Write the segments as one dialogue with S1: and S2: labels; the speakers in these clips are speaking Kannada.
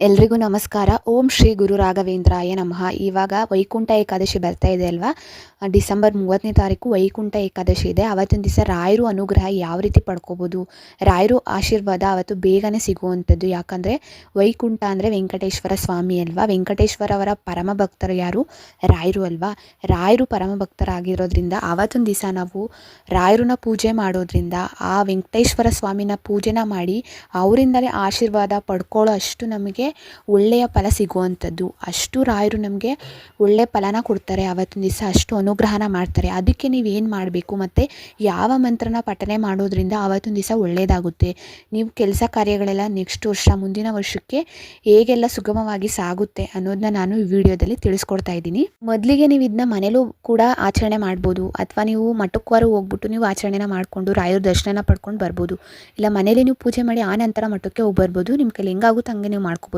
S1: ಎಲ್ರಿಗೂ ನಮಸ್ಕಾರ. ಓಂ ಶ್ರೀ ಗುರು ರಾಘವೇಂದ್ರಾಯ ನಮಃ. ಇವಾಗ ವೈಕುಂಠ ಏಕಾದಶಿ ಬರ್ತಾ ಇದೆ ಅಲ್ವಾ? ಡಿಸೆಂಬರ್ ಮೂವತ್ತನೇ ತಾರೀಕು ವೈಕುಂಠ ಏಕಾದಶಿ ಇದೆ. ಅವತ್ತಿನ ದಿವಸ ರಾಯರು ಅನುಗ್ರಹ ಯಾವ ರೀತಿ ಪಡ್ಕೋಬೋದು? ರಾಯರು ಆಶೀರ್ವಾದ ಅವತ್ತು ಬೇಗನೆ ಸಿಗುವಂಥದ್ದು ಯಾಕಂದರೆ ವೈಕುಂಠ ಅಂದರೆ ವೆಂಕಟೇಶ್ವರ ಸ್ವಾಮಿ ಅಲ್ವಾ? ವೆಂಕಟೇಶ್ವರ ಅವರ ಪರಮ ಭಕ್ತರು ಯಾರು? ರಾಯರು ಅಲ್ವಾ? ರಾಯರು ಪರಮ ಭಕ್ತರಾಗಿರೋದ್ರಿಂದ ಅವತ್ತಿನ ದಿವಸ ನಾವು ರಾಯರನ್ನ ಪೂಜೆ ಮಾಡೋದ್ರಿಂದ ಆ ವೆಂಕಟೇಶ್ವರ ಸ್ವಾಮಿನ ಪೂಜೆನ ಮಾಡಿ ಅವರಿಂದಲೇ ಆಶೀರ್ವಾದ ಪಡ್ಕೊಳ್ಳೋ ಅಷ್ಟು ನಮಗೆ ಒಳ್ಳೆಯ ಫಲ ಸಿಗುವಂಥದ್ದು. ಅಷ್ಟು ರಾಯರು ನಮಗೆ ಒಳ್ಳೆಯ ಫಲನ ಕೊಡ್ತಾರೆ. ಅವತ್ತಿನ ದಿವಸ ಅಷ್ಟು ಅನುಗ್ರಹನ ಮಾಡ್ತಾರೆ. ಅದಕ್ಕೆ ನೀವೇನು ಮಾಡಬೇಕು? ಮತ್ತು ಯಾವ ಮಂತ್ರನ ಪಠನೆ ಮಾಡೋದ್ರಿಂದ ಅವತ್ತಿನ ದಿವಸ ಒಳ್ಳೆಯದಾಗುತ್ತೆ ನೀವು ಕೆಲಸ ಕಾರ್ಯಗಳೆಲ್ಲ ನೆಕ್ಸ್ಟ್ ವರ್ಷ, ಮುಂದಿನ ವರ್ಷಕ್ಕೆ ಹೇಗೆಲ್ಲ ಸುಗಮವಾಗಿ ಸಾಗುತ್ತೆ ಅನ್ನೋದನ್ನ ನಾನು ಈ ವಿಡಿಯೋದಲ್ಲಿ ತಿಳಿಸ್ಕೊಡ್ತಾ ಇದ್ದೀನಿ. ಮೊದಲಿಗೆ ನೀವು ಇದನ್ನ ಮನೇಲೂ ಕೂಡ ಆಚರಣೆ ಮಾಡ್ಬೋದು. ಅಥವಾ ನೀವು ಮಠಕ್ವಾರು ಹೋಗ್ಬಿಟ್ಟು ನೀವು ಆಚರಣೆನ ಮಾಡಿಕೊಂಡು ರಾಯರ ದರ್ಶನ ಪಡ್ಕೊಂಡು ಬರ್ಬೋದು. ಇಲ್ಲ ಮನೇಲಿ ನೀವು ಪೂಜೆ ಮಾಡಿ ಆ ನಂತರ ಮಠಕ್ಕೆ ಹೋಗಿ ಬರ್ಬೋದು. ನಿಮ್ಮ ಕೈಲಿ ಹೆಂಗಾಗುತ್ತೆ ಹಂಗೆ ನೀವು ಮಾಡ್ಕೋಬೋದು.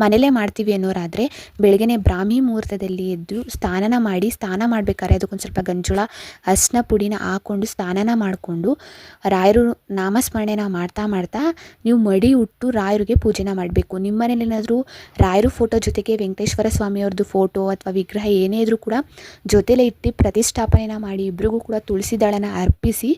S1: ಮನೇಲೇ ಮಾಡ್ತೀವಿ ಅನ್ನೋರಾದರೆ ಬೆಳಗ್ಗೆನೆ ಬ್ರಾಹ್ಮಿ ಮುಹೂರ್ತದಲ್ಲಿ ಎದ್ದು ಸ್ನಾನನ ಮಾಡಿ ಸ್ನಾನ ಮಾಡಬೇಕಾದ್ರೆ ಅದಕ್ಕೊಂದು ಸ್ವಲ್ಪ ಗಂಜುಳ, ಅರ್ಶಿನ ಪುಡಿನ ಹಾಕ್ಕೊಂಡು ಸ್ನಾನನ ಮಾಡಿಕೊಂಡು ರಾಯರು ನಾಮಸ್ಮರಣೆನ ಮಾಡ್ತಾ ಮಾಡ್ತಾ ನೀವು ಮಡಿ ಉಟ್ಟು ರಾಯರಿಗೆ ಪೂಜೆನ ಮಾಡಬೇಕು. ನಿಮ್ಮ ಮನೇಲಿ ಏನಾದರೂ ರಾಯರು ಫೋಟೋ ಜೊತೆಗೆ ವೆಂಕಟೇಶ್ವರ ಸ್ವಾಮಿಯವ್ರದ್ದು ಫೋಟೋ ಅಥವಾ ವಿಗ್ರಹ ಏನೇ ಇದ್ರೂ ಕೂಡ ಜೊತೆಲೇ ಇಟ್ಟು ಪ್ರತಿಷ್ಠಾಪನೆನ ಮಾಡಿ ಇಬ್ಬರಿಗೂ ಕೂಡ ತುಳಸಿ ದಳನ ಅರ್ಪಿಸಿ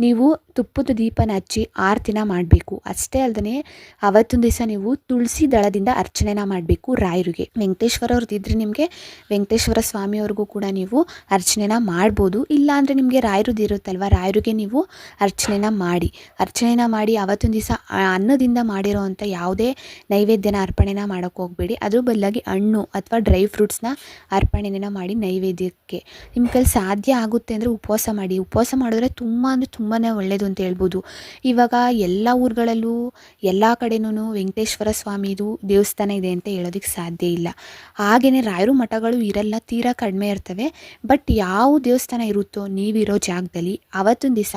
S1: ನೀವು ತುಪ್ಪದ ದೀಪನ ಹಚ್ಚಿ ಆರತಿನ ಮಾಡಬೇಕು. ಅಷ್ಟೇ ಅಲ್ಲದೆ ಅವತ್ತೊಂದು ದಿವಸ ನೀವು ತುಳಸಿ ದಳದಿಂದ ಅರ್ಚನೆನ ಮಾಡಬೇಕು ರಾಯರಿಗೆ. ವೆಂಕಟೇಶ್ವರ ಅವ್ರದ್ದಿದ್ರೆ ನಿಮಗೆ ವೆಂಕಟೇಶ್ವರ ಸ್ವಾಮಿಯವ್ರಿಗೂ ಕೂಡ ನೀವು ಅರ್ಚನೆನ ಮಾಡ್ಬೋದು. ಇಲ್ಲ ಅಂದರೆ ನಿಮಗೆ ರಾಯರದ್ದು ಇರುತ್ತಲ್ವ? ರಾಯರಿಗೆ ನೀವು ಅರ್ಚನೆನ ಮಾಡಿ. ಅರ್ಚನೆನ ಮಾಡಿ ಅವತ್ತೊಂದು ದಿವಸ ಅನ್ನದಿಂದ ಮಾಡಿರೋ ಅಂಥ ಯಾವುದೇ ನೈವೇದ್ಯನ ಅರ್ಪಣೆನ ಮಾಡೋಕ್ಕೆ ಹೋಗಬೇಡಿ. ಅದ್ರ ಬದಲಾಗಿ ಹಣ್ಣು ಅಥವಾ ಡ್ರೈ ಫ್ರೂಟ್ಸ್ನ ಅರ್ಪಣೆನ ಮಾಡಿ ನೈವೇದ್ಯಕ್ಕೆ. ನಿಮ್ಮ ಕೈಲಿ ಸಾಧ್ಯ ಆಗುತ್ತೆ ಅಂದರೆ ಉಪವಾಸ ಮಾಡಿ. ಉಪವಾಸ ಮಾಡಿದ್ರೆ ತುಂಬ ಅಂದರೆ ತುಂಬಾ ಒಳ್ಳೆಯದು ಅಂತ ಹೇಳ್ಬೋದು. ಇವಾಗ ಎಲ್ಲ ಊರುಗಳಲ್ಲೂ ಎಲ್ಲ ಕಡೆನೂ ವೆಂಕಟೇಶ್ವರ ಸ್ವಾಮಿದು ದೇವಸ್ಥಾನ ಇದೆ ಅಂತ ಹೇಳೋದಕ್ಕೆ ಸಾಧ್ಯ ಇಲ್ಲ. ಹಾಗೆಯೇ ರಾಯರು ಮಠಗಳು ಇರಲ್ಲ, ತೀರಾ ಕಡಿಮೆ ಇರ್ತವೆ. ಬಟ್ ಯಾವ ದೇವಸ್ಥಾನ ಇರುತ್ತೋ ನೀವಿರೋ ಜಾಗದಲ್ಲಿ ಅವತ್ತೊಂದು ದಿವಸ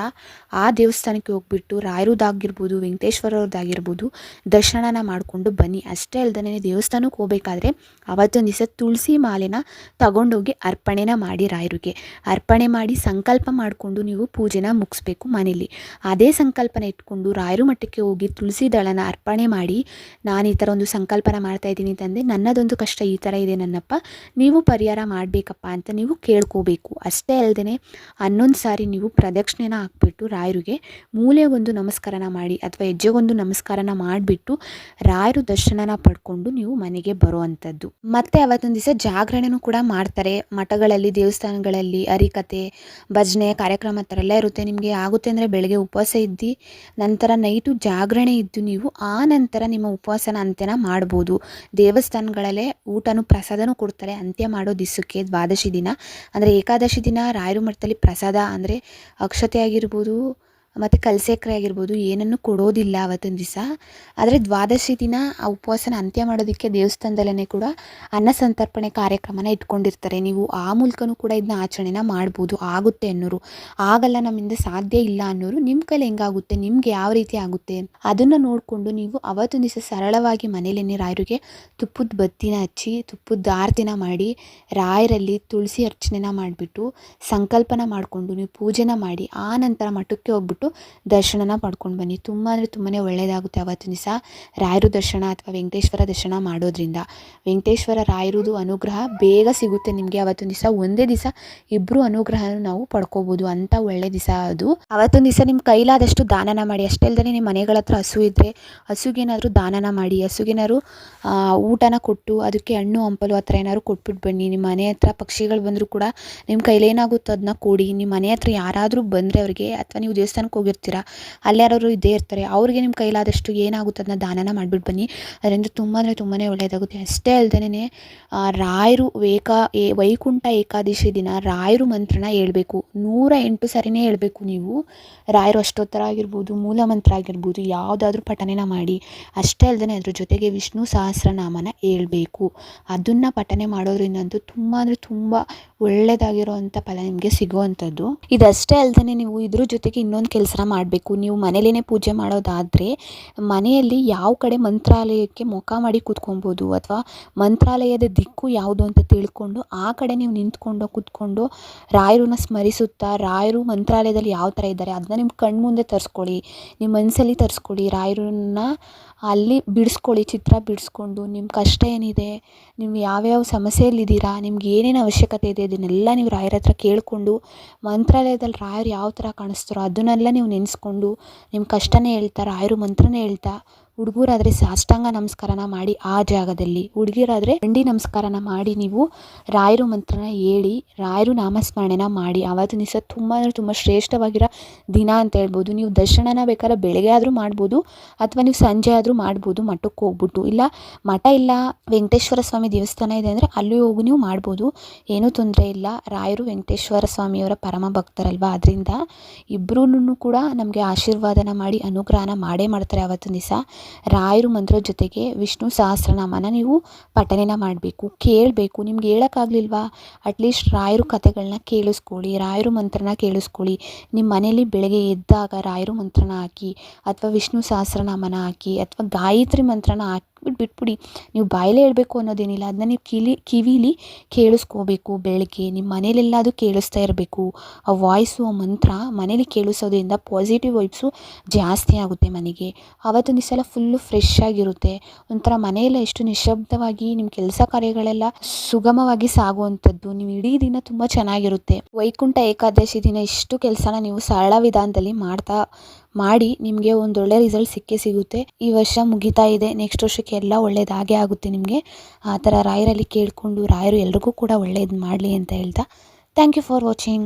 S1: ಆ ದೇವಸ್ಥಾನಕ್ಕೆ ಹೋಗ್ಬಿಟ್ಟು ರಾಯರದ್ದಾಗಿರ್ಬೋದು ವೆಂಕಟೇಶ್ವರವ್ರದ್ದಾಗಿರ್ಬೋದು ದರ್ಶನನ ಮಾಡಿಕೊಂಡು ಬನ್ನಿ. ಅಷ್ಟೇ ಅಲ್ಲದೇ ದೇವಸ್ಥಾನಕ್ಕೆ ಹೋಗ್ಬೇಕಾದ್ರೆ ಅವತ್ತೊಂದು ದಿವಸ ತುಳಸಿ ಮಾಲೆನ ತಗೊಂಡೋಗಿ ಅರ್ಪಣೆನ ಮಾಡಿ ರಾಯರಿಗೆ. ಅರ್ಪಣೆ ಮಾಡಿ ಸಂಕಲ್ಪ ಮಾಡಿಕೊಂಡು ನೀವು ಪೂಜೆನ ಮುಗಿಸ್ಬೇಕು ಮನೇಲಿ ಅದೇ ಸಂಕಲ್ಪನ ಇಟ್ಕೊಂಡು ರಾಯರು ಮಠಕ್ಕೆ ಹೋಗಿ ತುಳಸಿ ದಳನ ಅರ್ಪಣೆ ಮಾಡಿ ನಾನು ಈ ಥರ ಒಂದು ಸಂಕಲ್ಪನ ಮಾಡ್ತಾ ಇದ್ದೀನಿ ತಂದೆ. ನನ್ನದೊಂದು ಕಷ್ಟ ಈ ಥರ ಇದೆ ನನ್ನಪ್ಪ. ನೀವು ಪರಿಹಾರ ಮಾಡಬೇಕಪ್ಪ ಅಂತ ನೀವು ಕೇಳ್ಕೋಬೇಕು. ಅಷ್ಟೇ ಅಲ್ಲದೆ ಹನ್ನೊಂದು ಸಾರಿ ನೀವು ಪ್ರದಕ್ಷಿಣೆನ ಹಾಕ್ಬಿಟ್ಟು ರಾಯರಿಗೆ ಮೂಲೆಗೊಂದು ನಮಸ್ಕಾರನ ಮಾಡಿ ಅಥವಾ ಹೆಜ್ಜೆಗೊಂದು ನಮಸ್ಕಾರನ ಮಾಡಿಬಿಟ್ಟು ರಾಯರು ದರ್ಶನನ ಪಡ್ಕೊಂಡು ನೀವು ಮನೆಗೆ ಬರುವಂಥದ್ದು. ಮತ್ತೆ ಅವತ್ತೊಂದು ದಿವಸ ಜಾಗರಣೆನೂ ಕೂಡ ಮಾಡ್ತಾರೆ. ಮಠಗಳಲ್ಲಿ, ದೇವಸ್ಥಾನಗಳಲ್ಲಿ ಹರಿಕತೆ ಭಜನೆ ಕಾರ್ಯಕ್ರಮ ಥರ ಎಲ್ಲ ಇರುತ್ತೆ. ನಿಮಗೆ ಆಗುತ್ತೆ ಅಂದರೆ ಬೆಳಗ್ಗೆ ಉಪವಾಸ ಇದ್ದು, ನಂತರ ನೈಟು ಜಾಗರಣೆ ಇದ್ದು ನೀವು ಆ ನಂತರ ನಿಮ್ಮ ಉಪವಾಸನ ಅಂತ್ಯನ ಮಾಡ್ಬೋದು. ದೇವಸ್ಥಾನಗಳಲ್ಲೇ ಊಟನೂ ಪ್ರಸಾದನೂ ಕೊಡ್ತಾರೆ. ಅಂತ್ಯ ಮಾಡೋ ದಿವಸಕ್ಕೆ ದ್ವಾದಶಿ ದಿನ. ಅಂದರೆ ಏಕಾದಶಿ ದಿನ ರಾಯರು ಮಠದಲ್ಲಿ ಪ್ರಸಾದ ಅಂದರೆ ಅಕ್ಷತೆ ಆಗಿರ್ಬೋದು ಮತ್ತು ಕಲ್ಸೇಕ್ರೆ ಆಗಿರ್ಬೋದು, ಏನನ್ನು ಕೊಡೋದಿಲ್ಲ ಅವತ್ತಿನ ದಿವಸ. ಆದರೆ ದ್ವಾದಶಿ ದಿನ ಆ ಉಪವಾಸನ ಅಂತ್ಯ ಮಾಡೋದಕ್ಕೆ ದೇವಸ್ಥಾನದಲ್ಲೇ ಕೂಡ ಅನ್ನ ಸಂತರ್ಪಣೆ ಕಾರ್ಯಕ್ರಮನ ಇಟ್ಕೊಂಡಿರ್ತಾರೆ. ನೀವು ಆ ಮೂಲಕನೂ ಕೂಡ ಇದನ್ನ ಆಚರಣೆನ ಮಾಡ್ಬೋದು. ಆಗುತ್ತೆ ಅನ್ನೋರು. ಆಗಲ್ಲ ನಮ್ಮಿಂದ ಸಾಧ್ಯ ಇಲ್ಲ ಅನ್ನೋರು ನಿಮ್ಮ ಕೈಲಿ ಹೆಂಗಾಗುತ್ತೆ? ನಿಮ್ಗೆ ಯಾವ ರೀತಿ ಆಗುತ್ತೆ? ಅದನ್ನು ನೋಡಿಕೊಂಡು ನೀವು ಅವತ್ತೊಂದು ದಿವಸ ಸರಳವಾಗಿ ಮನೇಲೇನೆ ರಾಯರಿಗೆ ತುಪ್ಪದ ಬತ್ತಿನ ಹಚ್ಚಿ, ತುಪ್ಪದ ಆರತಿನ ಮಾಡಿ, ರಾಯರಲ್ಲಿ ತುಳಸಿ ಅರ್ಚನೆನ ಮಾಡಿಬಿಟ್ಟು, ಸಂಕಲ್ಪನ ಮಾಡಿಕೊಂಡು ನೀವು ಪೂಜೆನ ಮಾಡಿ, ಆ ನಂತರ ಮಠಕ್ಕೆ ಹೋಗ್ಬಿಟ್ಟು ದರ್ಶನನ ಪಡ್ಕೊಂಡು ಬನ್ನಿ. ತುಂಬ ಅಂದರೆ ತುಂಬಾ ಒಳ್ಳೆಯದಾಗುತ್ತೆ ಅವತ್ತು ದಿವಸ. ರಾಯರು ದರ್ಶನ ಅಥವಾ ವೆಂಕಟೇಶ್ವರ ದರ್ಶನ ಮಾಡೋದ್ರಿಂದ. ವೆಂಕಟೇಶ್ವರ ರಾಯರುದು ಅನುಗ್ರಹ ಬೇಗ ಸಿಗುತ್ತೆ ನಿಮಗೆ ಅವತ್ತೊಂದು ದಿವಸ. ಒಂದೇ ದಿವಸ ಇಬ್ಬರು ಅನುಗ್ರಹನ ನಾವು ಪಡ್ಕೋಬೋದು. ಅಂತ ಒಳ್ಳೆ ದಿವಸ ಅದು. ಅವತ್ತೊಂದು ದಿವಸ ನಿಮ್ಮ ಕೈಲಾದಷ್ಟು ದಾನನ ಮಾಡಿ. ಅಷ್ಟೇ ಅಲ್ಲದೆ ನಿಮ್ಮ ಮನೆಗಳ ಹತ್ರ ಹಸು ಇದ್ದರೆ ಹಸುಗೇನಾದರೂ ದಾನನ ಮಾಡಿ. ಹಸುಗೇನಾದ್ರು ಊಟನ ಕೊಟ್ಟು ಅದಕ್ಕೆ ಹಣ್ಣು, ಹಂಪಲು ಆ ಥರ ಏನಾದ್ರು ಕೊಟ್ಬಿಟ್ಟು ಬನ್ನಿ. ನಿಮ್ಮ ಮನೆ ಹತ್ರ ಪಕ್ಷಿಗಳು ಬಂದರೂ ಕೂಡ ನಿಮ್ಮ ಕೈಲೇನಾಗುತ್ತೋ ಅದನ್ನ ಕೊಡಿ. ನಿಮ್ಮ ಮನೆ ಹತ್ರ ಯಾರಾದರೂ ಬಂದರೆ ಅವರಿಗೆ, ಅಥವಾ ನೀವು ದೇವಸ್ಥಾನಕ್ಕೆ ಹೋಗಿರ್ತೀರ? ಅಲ್ಲಿ ಯಾರು ಇದ್ದೇ ಇರ್ತಾರೆ. ಅವ್ರಿಗೆ ನಿಮ್ಮ ಕೈಲಾದಷ್ಟು ಏನಾಗುತ್ತೆ ಅದನ್ನ ದಾನನ ಮಾಡಿಬಿಟ್ಟು ಬನ್ನಿ. ಅದರಿಂದ ತುಂಬ ಅಂದರೆ ತುಂಬಾ ಒಳ್ಳೆಯದಾಗುತ್ತೆ ಅಷ್ಟೇ ಅಲ್ಲದೇ ರಾಯರು ಏಕಾ ವೈಕುಂಠ ಏಕಾದಶಿ ದಿನ ರಾಯರು ಮಂತ್ರನ ಹೇಳಬೇಕು. ನೂರ ಎಂಟು ಸರಿನೇ ಹೇಳಬೇಕು ನೀವು. ರಾಯರು ಅಷ್ಟೋತ್ತರ ಆಗಿರ್ಬೋದು, ಮೂಲ ಮಂತ್ರ ಆಗಿರ್ಬೋದು, ಯಾವುದಾದ್ರೂ ಪಠನೆನ ಮಾಡಿ. ಅಷ್ಟೇ ಅಲ್ಲದೆ ಅದ್ರ ಜೊತೆಗೆ ವಿಷ್ಣು ಸಹಸ್ರನಾಮನ ಹೇಳಬೇಕು. ಅದನ್ನು ಪಠನೆ ಮಾಡೋದ್ರಿಂದಂತೂ ತುಂಬ ಅಂದರೆ ತುಂಬ ಒಳ್ಳೆಯದಾಗಿರೋವಂಥ ಫಲ ನಿಮಗೆ ಸಿಗುವಂಥದ್ದು. ಇದಷ್ಟೇ ಅಲ್ಲದೆ ನೀವು ಇದ್ರ ಜೊತೆಗೆ ಇನ್ನೊಂದು ಕೆಲಸನ ಮಾಡಬೇಕು. ನೀವು ಮನೇಲೇ ಪೂಜೆ ಮಾಡೋದಾದರೆ ಮನೆಯಲ್ಲಿ ಯಾವ ಕಡೆ ಮಂತ್ರಾಲಯಕ್ಕೆ ಮುಖ ಮಾಡಿ ಕೂತ್ಕೊಬೋದು ಅಥವಾ ಮಂತ್ರಾಲಯದ ದಿಕ್ಕು ಯಾವುದು ಅಂತ ತಿಳ್ಕೊಂಡು ಆ ಕಡೆ ನೀವು ನಿಂತ್ಕೊಂಡು ಕೂತ್ಕೊಂಡು ರಾಯರನ್ನ ಸ್ಮರಿಸುತ್ತಾ, ರಾಯರು ಮಂತ್ರಾಲಯದಲ್ಲಿ ಯಾವ ಥರ ಇದ್ದಾರೆ ಅದನ್ನ ನಿಮ್ಮ ಕಣ್ಮುಂದೆ ತರಿಸ್ಕೊಳ್ಳಿ, ನಿಮ್ಮ ಮನಸ್ಸಲ್ಲಿ ತರಿಸ್ಕೊಳ್ಳಿ, ರಾಯರನ್ನ ಅಲ್ಲಿ ಬಿಡಿಸ್ಕೊಳ್ಳಿ, ಚಿತ್ರ ಬಿಡಿಸ್ಕೊಂಡು ನಿಮ್ಮ ಕಷ್ಟ ಏನಿದೆ, ನೀವು ಯಾವ್ಯಾವ ಸಮಸ್ಯೆಯಲ್ಲಿದ್ದೀರಾ, ನಿಮ್ಗೆ ಏನೇನು ಅವಶ್ಯಕತೆ ಇದೆ ಅದನ್ನೆಲ್ಲ ನೀವು ರಾಯರ ಹತ್ರ ಕೇಳಿಕೊಂಡು ಮಂತ್ರಾಲಯದಲ್ಲಿ ರಾಯರು ಯಾವ ಥರ ಕಾಣಿಸ್ತಾರೋ ಅದನ್ನೆಲ್ಲ ನೀವು ನೆನೆಸ್ಕೊಂಡು ನಿಮ್ಮ ಕಷ್ಟನೇ ಹೇಳ್ತಾ ರಾಯರು ಮಂತ್ರನೇ ಹೇಳ್ತಾ ಹುಡುಗರಾದ್ರೆ ಸಾಷ್ಟಾಂಗ ನಮಸ್ಕಾರನ ಮಾಡಿ ಆ ಜಾಗದಲ್ಲಿ. ಹುಡುಗಿರಾದರೆ ದಂಡಿ ನಮಸ್ಕಾರನ ಮಾಡಿ ನೀವು ರಾಯರು ಮಂತ್ರನ ಹೇಳಿ, ರಾಯರು ನಾಮಸ್ಮರಣೆನ ಮಾಡಿ. ಆವತ್ತಿನ ದಿವಸ ತುಂಬ ಅಂದರೆ ತುಂಬ ಶ್ರೇಷ್ಠವಾಗಿರೋ ದಿನ ಅಂತ ಹೇಳ್ಬೋದು. ನೀವು ದರ್ಶನನ ಬೇಕಾದ್ರೆ ಬೆಳಗ್ಗೆ ಆದರೂ ಮಾಡ್ಬೋದು, ಅಥವಾ ನೀವು ಸಂಜೆ ಆದರೂ ಮಾಡ್ಬೋದು, ಮಠಕ್ಕೆ ಹೋಗ್ಬಿಟ್ಟು. ಇಲ್ಲ, ಮಠ ಇಲ್ಲ, ವೆಂಕಟೇಶ್ವರ ಸ್ವಾಮಿ ದೇವಸ್ಥಾನ ಇದೆ ಅಂದರೆ ಅಲ್ಲಿ ಹೋಗಿ ನೀವು ಮಾಡ್ಬೋದು. ಏನೂ ತೊಂದರೆ ಇಲ್ಲ. ರಾಯರು ವೆಂಕಟೇಶ್ವರ ಸ್ವಾಮಿಯವರ ಪರಮ ಭಕ್ತರಲ್ವ? ಅದರಿಂದ ಇಬ್ಬರೂ ಕೂಡ ನಮಗೆ ಆಶೀರ್ವಾದನ ಮಾಡಿ, ಅನುಗ್ರಹನ ಮಾಡೇ ಮಾಡ್ತಾರೆ ಆವತ್ತಿನ ದಿವಸ. ರಾಯರು ಮಂತ್ರ ಜೊತೆಗೆ ವಿಷ್ಣು ಸಹಸ್ರನಾಮನ ನೀವು ಪಠನೆನ ಮಾಡಬೇಕು, ಕೇಳಬೇಕು. ನಿಮ್ಗೆ ಹೇಳೋಕ್ಕಾಗ್ಲಿಲ್ವಾ? ಅಟ್ಲೀಸ್ಟ್ ರಾಯರು ಕಥೆಗಳನ್ನ ಕೇಳಿಸ್ಕೊಳ್ಳಿ, ರಾಯರು ಮಂತ್ರನ ಕೇಳಿಸ್ಕೊಳ್ಳಿ. ನಿಮ್ಮ ಮನೇಲಿ ಬೆಳಗ್ಗೆ ಎದ್ದಾಗ ರಾಯರು ಮಂತ್ರನ ಹಾಕಿ, ಅಥವಾ ವಿಷ್ಣು ಸಹಸ್ರನಾಮನ ಹಾಕಿ, ಅಥವಾ ಗಾಯತ್ರಿ ಮಂತ್ರನ ಹಾಕ್ಬಿಟ್ಟು ಬಿಟ್ಬಿಡಿ. ನೀವು ಬಾಯಲ್ಲೇ ಹೇಳಬೇಕು ಅನ್ನೋದೇನಿಲ್ಲ. ಅದನ್ನ ನೀವು ಕಿಲಿ, ಕಿವಿಲಿ ಕೇಳಿಸ್ಕೋಬೇಕು ಬೆಳಗ್ಗೆ. ನಿಮ್ಮ ಮನೇಲೆಲ್ಲ ಅದು ಕೇಳಿಸ್ತಾ ಇರಬೇಕು. ಆ ವಾಯ್ಸು ಆ ಮಂತ್ರ ಮನೇಲಿ ಕೇಳಿಸೋದ್ರಿಂದ ಪಾಸಿಟಿವ್ ವೈಬ್ಸು ಜಾಸ್ತಿ ಆಗುತ್ತೆ ಮನೆಗೆ. ಆವತ್ತೊಂದು ಎಲ್ಲ ಫುಲ್ಲು ಫ್ರೆಶ್ ಆಗಿರುತ್ತೆ. ಒಂಥರ ಮನೆಯೆಲ್ಲ ಎಷ್ಟು ನಿಶಬ್ದವಾಗಿ ನಿಮ್ಮ ಕೆಲಸ ಕಾರ್ಯಗಳೆಲ್ಲ ಸುಗಮವಾಗಿ ಸಾಗುವಂಥದ್ದು. ನೀವು ಇಡೀ ದಿನ ತುಂಬ ಚೆನ್ನಾಗಿರುತ್ತೆ. ವೈಕುಂಠ ಏಕಾದಶಿ ದಿನ ಇಷ್ಟು ಕೆಲಸನ ನೀವು ಸರಳ ವಿಧಾನದಲ್ಲಿ ಮಾಡ್ತಾ ಮಾಡಿ ನಿಮಗೆ ಒಳ್ಳೆ ರಿಸಲ್ಟ್ ಸಿಕ್ಕೇ ಸಿಗುತ್ತೆ. ಈ ವರ್ಷ ಮುಗಿತಾ ಇದೆ. ನೆಕ್ಸ್ಟ್ ವರ್ಷಕ್ಕೆ ಎಲ್ಲ ಒಳ್ಳೇದಾಗೇ ಆಗುತ್ತೆ ನಿಮಗೆ. ಆ ಥರ ರಾಯರಲ್ಲಿ ಕೇಳಿಕೊಂಡು ರಾಯರು ಎಲ್ರಿಗೂ ಕೂಡ ಒಳ್ಳೇದು ಮಾಡಲಿ ಅಂತ ಹೇಳ್ತಾ. Thank you for watching